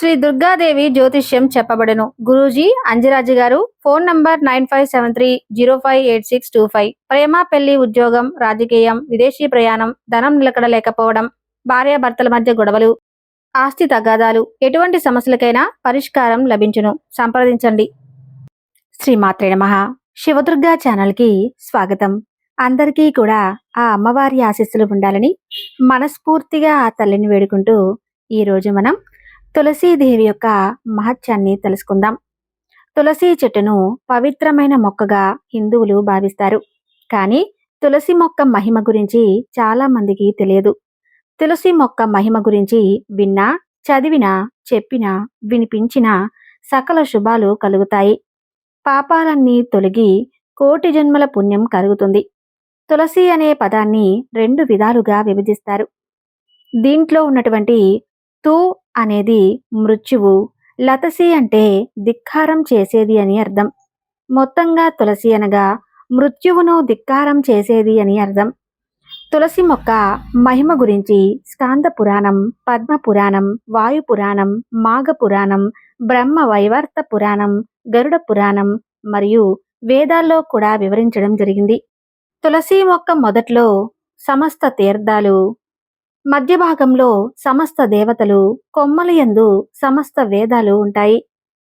శ్రీ దుర్గాదేవి జ్యోతిష్యం చెప్పబడను. గురూజీ అంజరాజు గారు phone number nine five seven three zero five eight six two five. ప్రేమ పెళ్ళి ఉద్యోగం రాజకీయం విదేశీ ప్రయాణం ధనం నిలకడ లేకపోవడం భార్యాభర్తల మధ్య గొడవలు ఆస్తి తగాదాలు ఎటువంటి సమస్యలకైనా పరిష్కారం లభించును. సంప్రదించండి. శ్రీ నమ. శివదుర్గా ఛానల్కి స్వాగతం. అందరికీ కూడా ఆ అమ్మవారి ఆశీస్సులు ఉండాలని మనస్ఫూర్తిగా ఆ తల్లిని వేడుకుంటూ ఈరోజు మనం తులసీదేవి యొక్క మహత్యాన్ని తెలుసుకుందాం. తులసి చెట్టును పవిత్రమైన మొక్కగా హిందువులు భావిస్తారు. కానీ తులసి మొక్క మహిమ గురించి చాలా మందికి తెలియదు. తులసి మొక్క మహిమ గురించి విన్నా చదివినా చెప్పినా వినిపించినా సకల శుభాలు కలుగుతాయి. పాపాలన్నీ తొలగి కోటి జన్మల పుణ్యం కలుగుతుంది. తులసి అనే పదాన్ని రెండు విధాలుగా విభజిస్తారు. దీంట్లో ఉన్నటువంటి తూ అనేది మృత్యువు లతసి అంటే ధిక్కారం చేసేది అని అర్థం. మొత్తంగా తులసి అనగా మృత్యువును ధిక్కారం చేసేది అని అర్థం. తులసి మొక్క మహిమ గురించి స్కాంద పురాణం పద్మ పురాణం వాయు పురాణం మాఘ పురాణం బ్రహ్మ వైవర్త పురాణం గరుడ పురాణం మరియు వేదాల్లో కూడా వివరించడం జరిగింది. తులసి మొక్క మొదట్లో సమస్త తీర్థాలు మధ్య భాగంలో సమస్త దేవతలు కొమ్మల యందు సమస్త వేదాలు ఉంటాయి.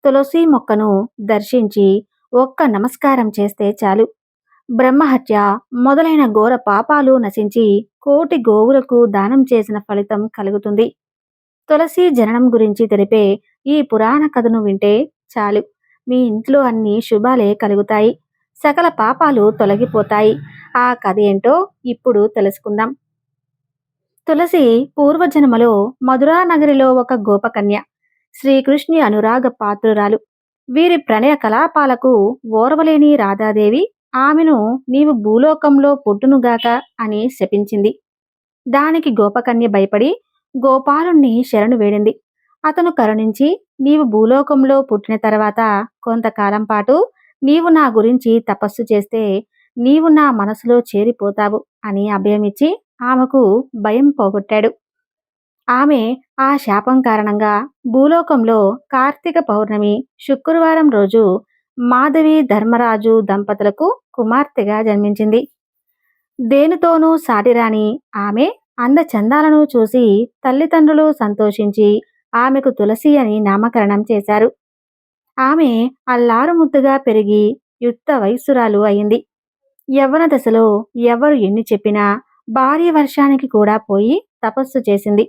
తులసి మొక్కను దర్శించి ఒక్క నమస్కారం చేస్తే చాలు. బ్రహ్మహత్య మొదలైన ఘోర పాపాలు నశించి కోటి గోవులకు దానం చేసిన ఫలితం కలుగుతుంది. తులసి జననం గురించి తెలిపే ఈ పురాణ కథను వింటే చాలు. మీ ఇంట్లో అన్ని శుభాలే కలుగుతాయి. సకల పాపాలు తొలగిపోతాయి. ఆ కథ ఏంటో ఇప్పుడు తెలుసుకుందాం. తులసి పూర్వజన్మలో మధురా నగరిలో ఒక గోపకన్య శ్రీకృష్ణి అనురాగ పాత్రురాలు. వీరి ప్రణయ కలాపాలకు ఓర్వలేని రాధాదేవి ఆమెను నీవు భూలోకంలో పుట్టునుగాక అని శపించింది. దానికి గోపకన్య భయపడి గోపాలుణ్ణి శరణు వేడింది. అతను కరుణించి నీవు భూలోకంలో పుట్టిన తర్వాత కొంతకాలం పాటు నీవు నా గురించి తపస్సు చేస్తే నీవు నా మనసులో చేరిపోతావు అని అభయమిచ్చి ఆమెకు భయం పోగొట్టాడు. ఆమె ఆ శాపం కారణంగా భూలోకంలో కార్తీక పౌర్ణమి శుక్రవారం రోజు మాధవి ధర్మరాజు దంపతులకు కుమార్తెగా జన్మించింది. దేనితోనూ సాటిరాని ఆమె అందచందాలను చూసి తల్లిదండ్రులు సంతోషించి ఆమెకు తులసి అని నామకరణం చేశారు. ఆమె అల్లారు ముద్దుగా పెరిగి యుక్త వయస్సురాలు అయింది. యవ్వన దశలో ఎవరు ఎన్ని చెప్పినా భార్య వర్షానికి కూడా పోయి తపస్సు చేసింది.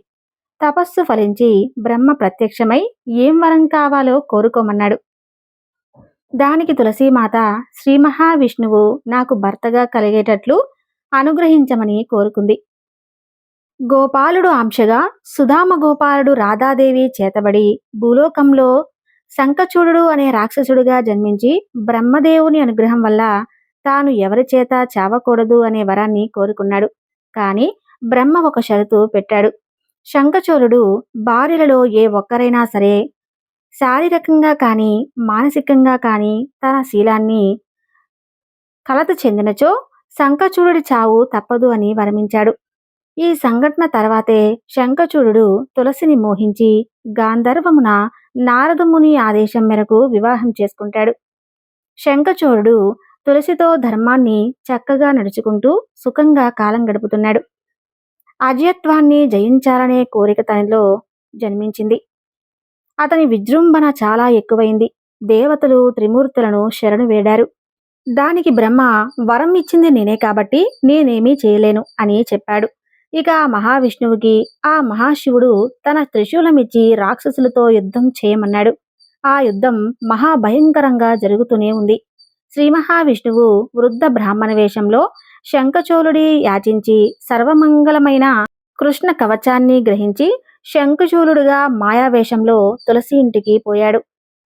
తపస్సు ఫలించి బ్రహ్మ ప్రత్యక్షమై ఏం వరం కావాలో కోరుకోమన్నాడు. దానికి తులసీమాత శ్రీ మహావిష్ణువు నాకు భర్తగా కలిగేటట్లు అనుగ్రహించమని కోరుకుంది. గోపాలుడు ఆంశగా సుధామ గోపాలుడు రాధాదేవి చేతబడి భూలోకంలో శంఖచూడు అనే రాక్షసుడుగా జన్మించి బ్రహ్మదేవుని అనుగ్రహం వల్ల తాను ఎవరి చేత చావకూడదు అనే వరాన్ని కోరుకున్నాడు. కాని బ్రహ్మ ఒక షరతు పెట్టాడు. శంఖచూరుడు భార్యలలో ఏ ఒక్కరైనా సరే శారీరకంగా కానీ మానసికంగా కానీ తన శీలాన్ని కలత చెందినచో శంఖచూడుడి చావు తప్పదు అని వరమించాడు. ఈ సంఘటన తర్వాతే శంఖచూడు తులసిని మోహించి గాంధర్వమున నారదముని ఆదేశం మేరకు వివాహం చేసుకుంటాడు. శంఖచూరుడు తులసితో ధర్మాన్ని చక్కగా నడుచుకుంటూ సుఖంగా కాలం గడుపుతున్నాడు. అజయత్వాన్ని జయించాలనే కోరిక తనలో జన్మించింది. అతని విజృంభణ చాలా ఎక్కువైంది. దేవతలు త్రిమూర్తులను శరణు వేడారు. దానికి బ్రహ్మ వరం ఇచ్చింది నేనే కాబట్టి నేనేమీ చేయలేను అని చెప్పాడు. ఇక మహావిష్ణువుకి ఆ మహాశివుడు తన త్రిశూలమిచ్చి రాక్షసులతో యుద్ధం చేయమన్నాడు. ఆ యుద్ధం మహాభయంకరంగా జరుగుతూనే ఉంది. శ్రీ మహావిష్ణువు వృద్ధ బ్రాహ్మణ వేషంలో శంఖచూలుడి యాచించి సర్వమంగళమైన కృష్ణ కవచాన్ని గ్రహించి శంఖచూలుడుగా మాయావేషంలో తులసి ఇంటికి పోయాడు.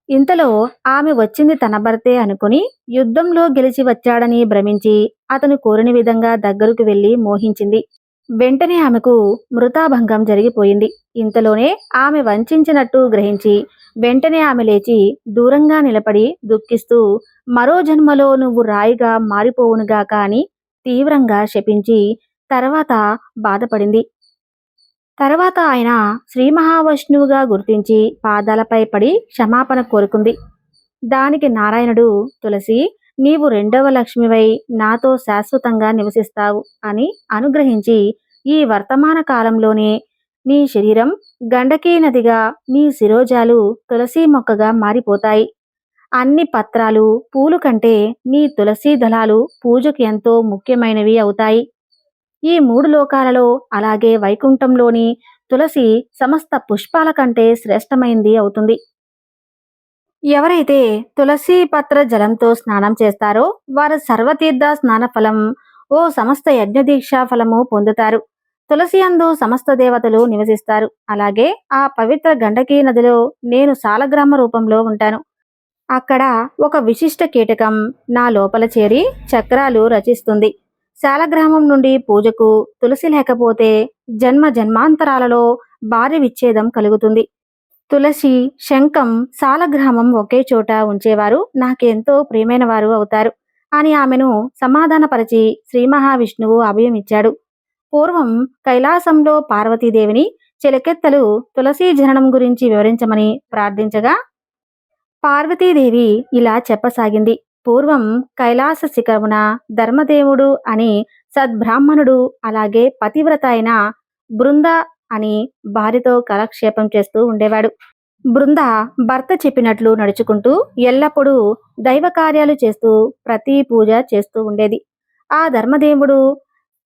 ఇంతలో ఆమె వచ్చింది తన భర్తే అనుకుని యుద్ధంలో గెలిచి వచ్చాడని భ్రమించి అతను కోరిన విధంగా దగ్గరకు వెళ్ళి మోహించింది. వెంటనే ఆమెకు మృతాభంగం జరిగిపోయింది. ఇంతలోనే ఆమె వంచినట్టు గ్రహించి వెంటనే ఆమె లేచి దూరంగా నిలబడి దుఃఖిస్తూ మరో జన్మలో నువ్వు రాయిగా మారిపోవునుగా కాని తీవ్రంగా శపించి తర్వాత బాధపడింది. తర్వాత ఆయన శ్రీ మహావిష్ణువుగా గుర్తించి పాదాలపై పడి క్షమాపణ కోరుకుంది. దానికి నారాయణుడు తులసి నీవు రెండవ లక్ష్మివై నాతో శాశ్వతంగా నివసిస్తావు అని అనుగ్రహించి ఈ వర్తమాన కాలంలోనే నీ శరీరం గండకీ నదిగా నీ శిరోజాలు తులసి మొక్కగా మారిపోతాయి. అన్ని పత్రాలు పూలు కంటే నీ తులసి దళాలు పూజకు ఎంతో ముఖ్యమైనవి అవుతాయి. ఈ మూడు లోకాలలో అలాగే వైకుంఠంలోని తులసి సమస్త పుష్పాల కంటే శ్రేష్టమైంది అవుతుంది. ఎవరైతే తులసి పత్ర జలంతో స్నానం చేస్తారో వారు సర్వతీర్థ స్నాన ఫలం ఓ సమస్త యజ్ఞదీక్షా ఫలము పొందుతారు. తులసి అందు సమస్త దేవతలు నివసిస్తారు. అలాగే ఆ పవిత్ర గండకీ నదిలో నేను సాలగ్రామ రూపంలో ఉంటాను. అక్కడ ఒక విశిష్ట కీటకం నా లోపల చేరి చక్రాలు రచిస్తుంది. శాలగ్రామం నుండి పూజకు తులసి లేకపోతే జన్మ జన్మాంతరాలలో భారీ విచ్ఛేదం కలుగుతుంది. తులసి శంఖం సాలగ్రామం ఒకే చోట ఉంచేవారు. నాకెంతో ప్రియమైన వారు అవుతారు. అని ఆమెను సమాధానపరిచి శ్రీ మహావిష్ణువు అభయమిచ్చాడు. పూర్వం కైలాసంలో పార్వతీదేవిని చెలకెత్తలు తులసి జననం గురించి వివరించమని ప్రార్థించగా పార్వతీదేవి ఇలా చెప్పసాగింది. పూర్వం కైలాస శిఖరమున ధర్మదేవుడు అని సద్బ్రాహ్మణుడు అలాగే పతివ్రత అయిన బృంద అని భార్యతో కాలక్షేపం చేస్తూ ఉండేవాడు. బృంద భర్త చెప్పినట్లు నడుచుకుంటూ ఎల్లప్పుడూ దైవ కార్యాలు చేస్తూ ప్రతి పూజ చేస్తూ ఉండేది. ఆ ధర్మదేవుడు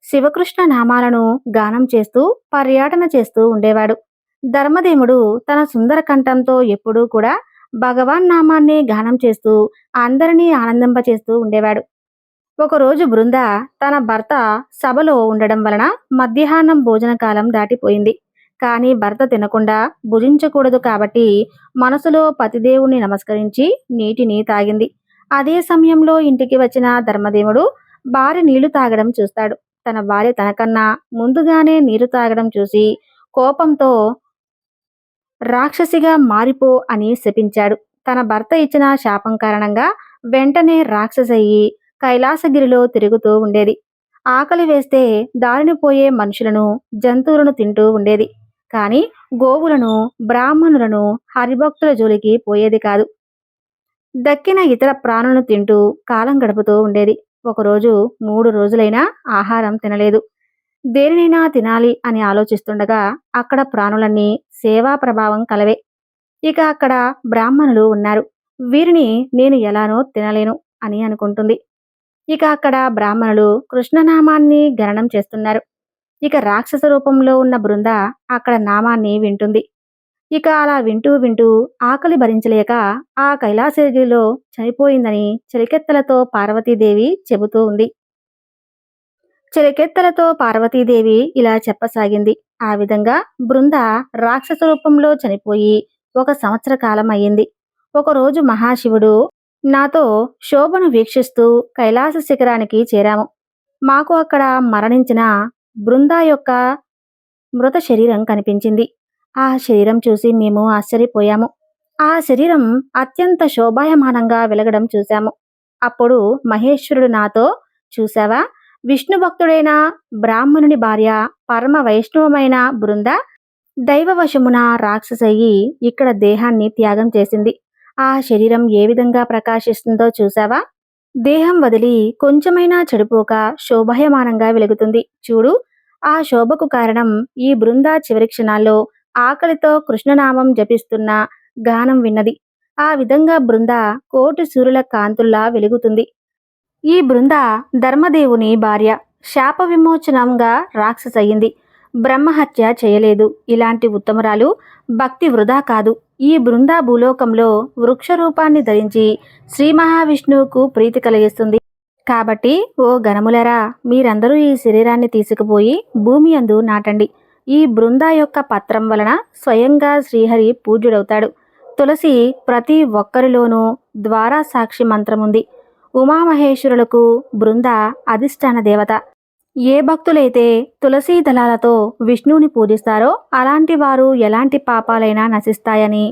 శివకృష్ణ నామాలను గానం చేస్తూ పర్యటన చేస్తూ ఉండేవాడు. ధర్మదేవుడు తన సుందర కంఠంతో ఎప్పుడూ కూడా భగవాన్ నామాన్ని గానం చేస్తూ అందరినీ ఆనందింపచేస్తూ ఉండేవాడు. ఒకరోజు బృంద తన భర్త సభలో ఉండడం వలన మధ్యాహ్నం భోజన కాలం దాటిపోయింది. కానీ భర్త తినకుండా భుజించకూడదు కాబట్టి మనసులో పతిదేవుణ్ణి నమస్కరించి నీటిని తాగింది. అదే సమయంలో ఇంటికి వచ్చిన ధర్మదేవుడు భార్య నీళ్ళు తాగడం చూస్తాడు. తన భార్య తనకన్నా ముందుగానే నీరు తాగడం చూసి కోపంతో రాక్షసిగా మారిపో అని శపించాడు. తన భర్త ఇచ్చిన శాపం కారణంగా వెంటనే రాక్షసయ్యి కైలాసగిరిలో తిరుగుతూ ఉండేది. ఆకలి వేస్తే దారిని పోయే మనుషులను జంతువులను తింటూ ఉండేది. కానీ గోవులను బ్రాహ్మణులను హరిభక్తుల జోలికి పోయేది కాదు. దక్కిన ఇతర ప్రాణులను తింటూ కాలం గడుపుతూ ఉండేది. ఒకరోజు మూడు రోజులైనా ఆహారం తినలేదు. దేనినైనా తినాలి అని ఆలోచిస్తుండగా అక్కడ ప్రాణులన్నీ సేవా ప్రభావం కలవే. ఇక అక్కడ బ్రాహ్మణులు ఉన్నారు. వీరిని నేను ఎలానో తినలేను అని అనుకుంటుంది. ఇక అక్కడ బ్రాహ్మణులు కృష్ణనామాన్ని గణనం చేస్తున్నారు. ఇక రాక్షస రూపంలో ఉన్న బృంద అక్కడ నామాన్ని వింటుంది. ఇక అలా వింటూ వింటూ ఆకలి భరించలేక ఆ కైలాసగిరిలో చనిపోయిందని చెలికెత్తలతో పార్వతీదేవి చెబుతూ ఉంది. చెలికెత్తలతో పార్వతీదేవి ఇలా చెప్పసాగింది. ఆ విధంగా బృంద రాక్షస రూపంలో చనిపోయి ఒక సంవత్సర కాలం అయ్యింది. ఒకరోజు మహాశివుడు నాతో శోభను వీక్షిస్తూ కైలాస శిఖరానికి చేరాము. మాకు అక్కడ మరణించిన బృంద యొక్క మృత శరీరం కనిపించింది. ఆ శరీరం చూసి మేము ఆశ్చర్యపోయాము. ఆ శరీరం అత్యంత శోభాయమానంగా వెలగడం చూశాము. అప్పుడు మహేశ్వరుడు నాతో చూశావా? విష్ణు భక్తుడైన బ్రాహ్మణుని భార్య పరమ వైష్ణవమైన బృంద దైవవశమున రాక్షసయ్యి ఇక్కడ దేహాన్ని త్యాగం చేసింది. ఆ శరీరం ఏ విధంగా ప్రకాశిస్తుందో చూసావా దేహం వదిలి కొంచెమైనా చెడిపోక శోభాయమానంగా వెలుగుతుంది. చూడు ఆ శోభకు కారణం ఈ బృంద చివరి క్షణాల్లో ఆకలితో కృష్ణనామం జపిస్తున్న గానం విన్నది. ఆ విధంగా బృంద కోటి సూర్యుల కాంతుల్లా వెలుగుతుంది. ఈ బృంద ధర్మదేవుని భార్య. శాప విమోచనంగా రాక్షసయ్యింది. బ్రహ్మహత్య చేయలేదు. ఇలాంటి ఉత్తమరాలు భక్తి వృధా కాదు. ఈ బృందా భూలోకంలో వృక్ష రూపాన్ని ధరించి శ్రీ మహావిష్ణువుకు ప్రీతి కలిగిస్తుంది. కాబట్టి ఓ గణములరా మీరందరూ ఈ శరీరాన్ని తీసుకుపోయి భూమి అందు నాటండి. ఈ బృందా యొక్క పత్రం వలన స్వయంగా శ్రీహరి పూజ్యుడవుతాడు. తులసి ప్రతి ఒక్కరిలోనూ ద్వారా సాక్షి మంత్రముంది. ఉమామహేశ్వరులకు బృంద అధిష్టాన దేవత. ఏ భక్తులైతే తులసీ దళాలతో విష్ణువుని పూజిస్తారో అలాంటి వారు ఎలాంటి పాపాలైనా నశిస్తాయని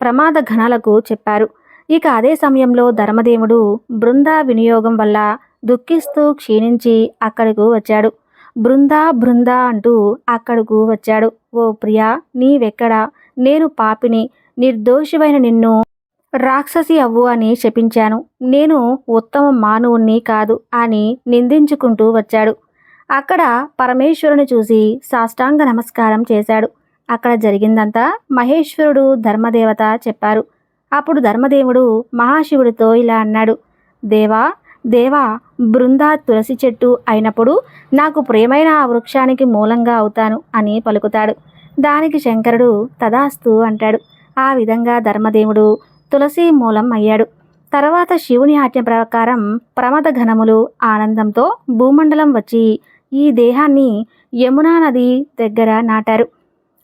ప్రమాద ఘనాలకు చెప్పారు. ఇక అదే సమయంలో ధర్మదేవుడు బృంద వినియోగం వల్ల దుఃఖిస్తూ క్షీణించి అక్కడకు వచ్చాడు. బృందా బృందా అంటూ అక్కడకు వచ్చాడు. ఓ ప్రియా నీవెక్కడా? నేను పాపిని నిర్దోషివైన నిన్ను రాక్షసి అవ్వు అని శపించాను. నేను ఉత్తమ మానవుణ్ణి కాదు అని నిందించుకుంటూ వచ్చాడు. అక్కడ పరమేశ్వరుని చూసి సాష్టాంగ నమస్కారం చేశాడు. అక్కడ జరిగిందంతా మహేశ్వరుడు ధర్మదేవత చెప్పారు. అప్పుడు ధర్మదేవుడు మహాశివుడితో ఇలా అన్నాడు. దేవా దేవా బృందా తులసి చెట్టు అయినప్పుడు నాకు ప్రియమైన ఆ వృక్షానికి మూలంగా అవుతాను అని పలుకుతాడు. దానికి శంకరుడు తదాస్తు అంటాడు. ఆ విధంగా ధర్మదేవుడు తులసి మూలం అయ్యాడు. తర్వాత శివుని ఆజ్ఞ ప్రకారం ప్రమద ఘనములు ఆనందంతో భూమండలం వచ్చి ఈ దేహాన్ని యమునా నది దగ్గర నాటారు.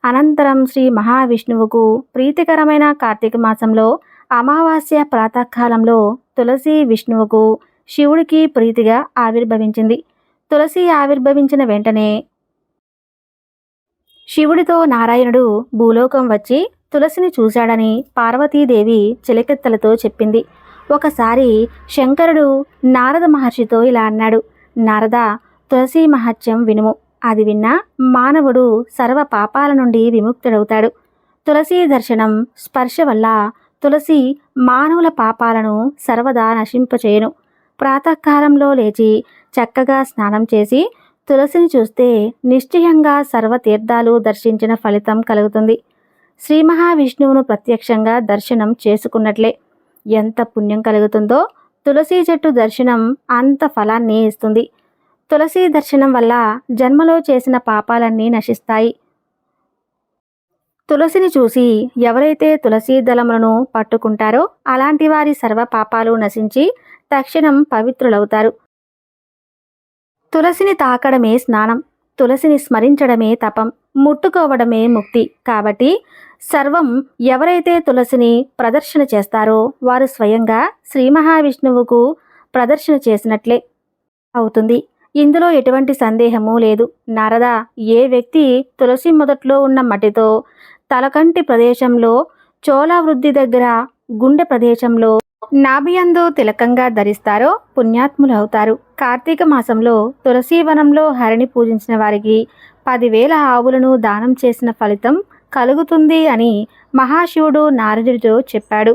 అనంతరం శ్రీ మహావిష్ణువుకు ప్రీతికరమైన కార్తీక మాసంలో అమావాస్య ప్రాతకాలంలో తులసి విష్ణువుకు శివుడికి ప్రీతిగా ఆవిర్భవించింది. తులసి ఆవిర్భవించిన వెంటనే శివుడితో నారాయణుడు భూలోకం వచ్చి తులసిని చూశాడని పార్వతీదేవి చిలకెత్తలతో చెప్పింది. ఒకసారి శంకరుడు నారద మహర్షితో ఇలా అన్నాడు నారద తులసి మహత్యం వినుము. అది విన్నా మానవుడు సర్వ పాపాల నుండి విముక్తుడవుతాడు. తులసి దర్శనం స్పర్శ వల్ల తులసి మానవుల పాపాలను సర్వదా నశింపచేయను. ప్రాతకాలంలో లేచి చక్కగా స్నానం చేసి తులసిని చూస్తే నిశ్చయంగా సర్వ తీర్థాలు దర్శించిన ఫలితం కలుగుతుంది. శ్రీ మహావిష్ణువును ప్రత్యక్షంగా దర్శనం చేసుకున్నట్లే. ఎంత పుణ్యం కలుగుతుందో తులసి చెట్టు దర్శనం అంత ఫలాన్ని ఇస్తుంది. తులసి దర్శనం వల్ల జన్మలో చేసిన పాపాలన్నీ నశిస్తాయి. తులసిని చూసి ఎవరైతే తులసి దళములను పట్టుకుంటారో అలాంటి వారి సర్వ పాపాలు నశించి తక్షణం పవిత్రులవుతారు. తులసిని తాకడమే స్నానం తులసిని స్మరించడమే తపం ముట్టుకోవడమే ముక్తి. కాబట్టి సర్వం ఎవరైతే తులసిని ప్రదర్శన చేస్తారో వారు స్వయంగా శ్రీ మహావిష్ణువుకు ప్రదర్శన చేసినట్లే అవుతుంది. ఇందులో ఎటువంటి సందేహము లేదు. నారద ఏ వ్యక్తి తులసి మొదట్లో ఉన్న మట్టితో తలకంటి ప్రదేశంలో చోళావృద్ధి దగ్గర గుండె ప్రదేశంలో నాభియందు తిలకంగా ధరిస్తారో పుణ్యాత్ములవుతారు. కార్తీక మాసంలో తులసీవనంలో హరిని పూజించిన వారికి పదివేల ఆవులను దానం చేసిన ఫలితం కలుగుతుంది అని మహాశివుడు నారదుడితో చెప్పాడు.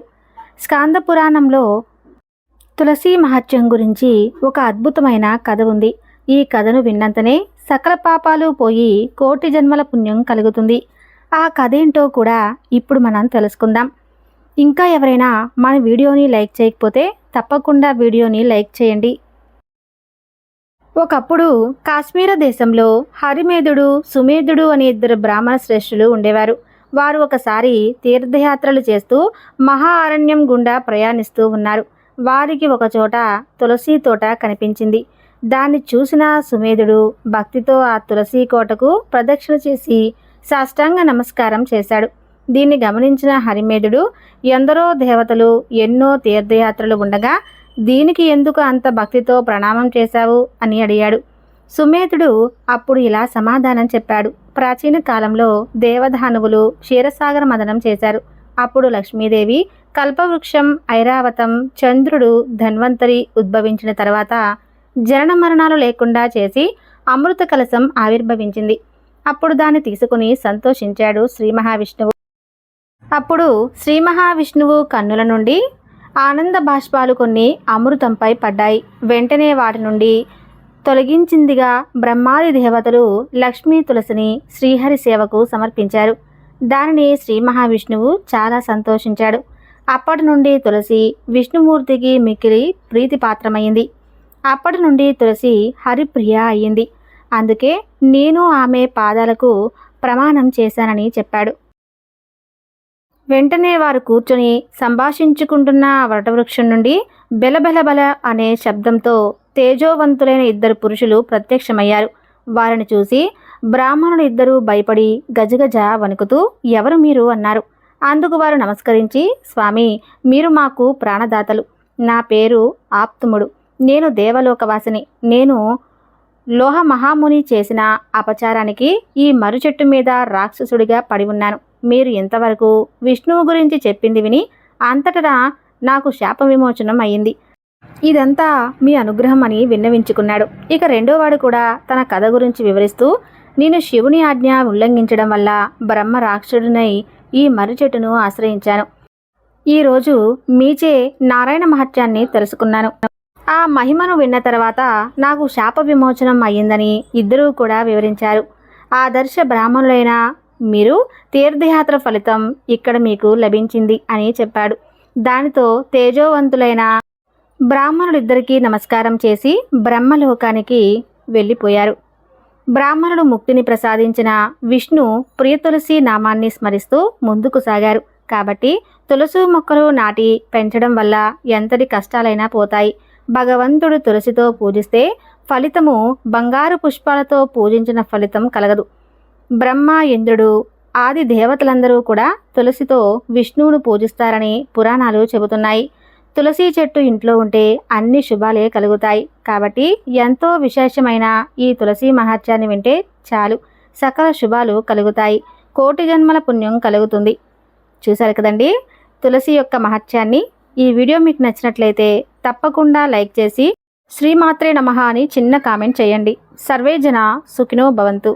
స్కాంద పురాణంలో తులసీ మహత్యం గురించి ఒక అద్భుతమైన కథ ఉంది. ఈ కథను విన్నంతనే సకల పాపాలు పోయి కోటి జన్మల పుణ్యం కలుగుతుంది. ఆ కథ ఏంటో కూడా ఇప్పుడు మనం తెలుసుకుందాం. ఇంకా ఎవరైనా మన వీడియోని లైక్ చేయకపోతే తప్పకుండా వీడియోని లైక్ చేయండి. ఒకప్పుడు కాశ్మీర దేశంలో హరిమేధుడు సుమేధుడు అనే ఇద్దరు బ్రాహ్మణ శ్రేష్ఠులు ఉండేవారు. వారు ఒకసారి తీర్థయాత్రలు చేస్తూ మహా అరణ్యం గుండా ప్రయాణిస్తూ ఉన్నారు. వారికి ఒకచోట తులసి తోట కనిపించింది. దాన్ని చూసిన సుమేధుడు భక్తితో ఆ తులసి కోటకు ప్రదక్షిణ చేసి సాష్టాంగ నమస్కారం చేశాడు. దీన్ని గమనించిన హరిమేధుడు ఎందరో దేవతలు ఎన్నో తీర్థయాత్రలు ఉండగా దీనికి ఎందుకు అంత భక్తితో ప్రణామం చేశావు? అని అడిగాడు. సుమేధుడు అప్పుడు ఇలా సమాధానం చెప్పాడు. ప్రాచీన కాలంలో దేవధానువులు క్షీరసాగర మదనం చేశారు. అప్పుడు లక్ష్మీదేవి కల్పవృక్షం ఐరావతం చంద్రుడు ధన్వంతరి ఉద్భవించిన తర్వాత జనన మరణాలు లేకుండా చేసి అమృత కలశం ఆవిర్భవించింది. అప్పుడు దాన్ని తీసుకుని సంతోషించాడు శ్రీ మహావిష్ణువు. అప్పుడు శ్రీ మహావిష్ణువు కన్నుల నుండి ఆనంద బాష్పాలు కొన్ని అమృతంపై పడ్డాయి. వెంటనే వాటి నుండి తొలగించిందిగా బ్రహ్మాది దేవతలు లక్ష్మీ తులసిని శ్రీహరి సేవకు సమర్పించారు. దానిని శ్రీ మహావిష్ణువు చాలా సంతోషించాడు. అప్పటి నుండి తులసి విష్ణుమూర్తికి మిక్కిలి ప్రీతిపాత్రమైంది. అప్పటి నుండి తులసి హరిప్రియ అయ్యింది. అందుకే నేను ఆమె పాదాలకు ప్రమాణం చేశానని చెప్పాడు. వెంటనే వారు కూర్చొని సంభాషించుకుంటున్న వరటవృక్షం వటవృక్షం నుండి బెలబెలబల అనే శబ్దంతో తేజోవంతులైన ఇద్దరు పురుషులు ప్రత్యక్షమయ్యారు. వారిని చూసి బ్రాహ్మణులు ఇద్దరూ భయపడి గజగజ వణుకుతూ ఎవరు మీరు? అన్నారు. అందుకు వారు నమస్కరించి స్వామి మీరు మాకు ప్రాణదాతలు. నా పేరు ఆప్తుముడు. నేను దేవలోకవాసిని. నేను లోహ మహాముని చేసిన అపచారానికి ఈ మరుచెట్టు మీద రాక్షసుడిగా పడి ఉన్నాను. మీరు ఇంతవరకు విష్ణువు గురించి చెప్పింది విని అంతటా నాకు శాప విమోచనం అయ్యింది. ఇదంతా మీ అనుగ్రహం అని విన్నవించుకున్నాడు. ఇక రెండోవాడు కూడా తన కథ గురించి వివరిస్తూ నేను శివుని ఆజ్ఞ ఉల్లంఘించడం వల్ల బ్రహ్మ రాక్షసుడినై ఈ మర్రి చెట్టును ఆశ్రయించాను ఈరోజు మీచే నారాయణ మహత్యాన్ని తెలుసుకున్నాను. ఆ మహిమను విన్న తర్వాత నాకు శాప విమోచనం అయ్యిందని ఇద్దరూ కూడా వివరించారు. ఆదర్శ బ్రాహ్మణులైన మీరు తీర్థయాత్ర ఫలితం ఇక్కడ మీకు లభించింది అని చెప్పాడు. దానితో తేజోవంతులైన బ్రాహ్మణులిద్దరికీ నమస్కారం చేసి బ్రహ్మలోకానికి వెళ్ళిపోయారు. బ్రాహ్మణుడు ముక్తిని ప్రసాదించిన విష్ణు ప్రియ తులసి నామాన్ని స్మరిస్తూ ముందుకు సాగారు. కాబట్టి తులసి మొక్కలు నాటి పెంచడం వల్ల ఎంతటి కష్టాలైనా పోతాయి. భగవంతుడు తులసితో పూజిస్తే ఫలితము బంగారు పుష్పాలతో పూజించిన ఫలితం కలగదు. బ్రహ్మ ఇంద్రుడు ఆది దేవతలందరూ కూడా తులసితో విష్ణువును పూజిస్తారని పురాణాలు చెబుతున్నాయి. తులసి చెట్టు ఇంట్లో ఉంటే అన్ని శుభాలే కలుగుతాయి. కాబట్టి ఎంతో విశేషమైన ఈ తులసి మహత్యాన్ని వింటే చాలు. సకల శుభాలు కలుగుతాయి. కోటి జన్మల పుణ్యం కలుగుతుంది. చూశారు కదండి? తులసి యొక్క మహత్యాన్ని ఈ వీడియో మీకు నచ్చినట్లయితే తప్పకుండా లైక్ చేసి శ్రీమాత్రే నమ అని చిన్న కామెంట్ చేయండి. సర్వే జన సుఖినో భవంతు.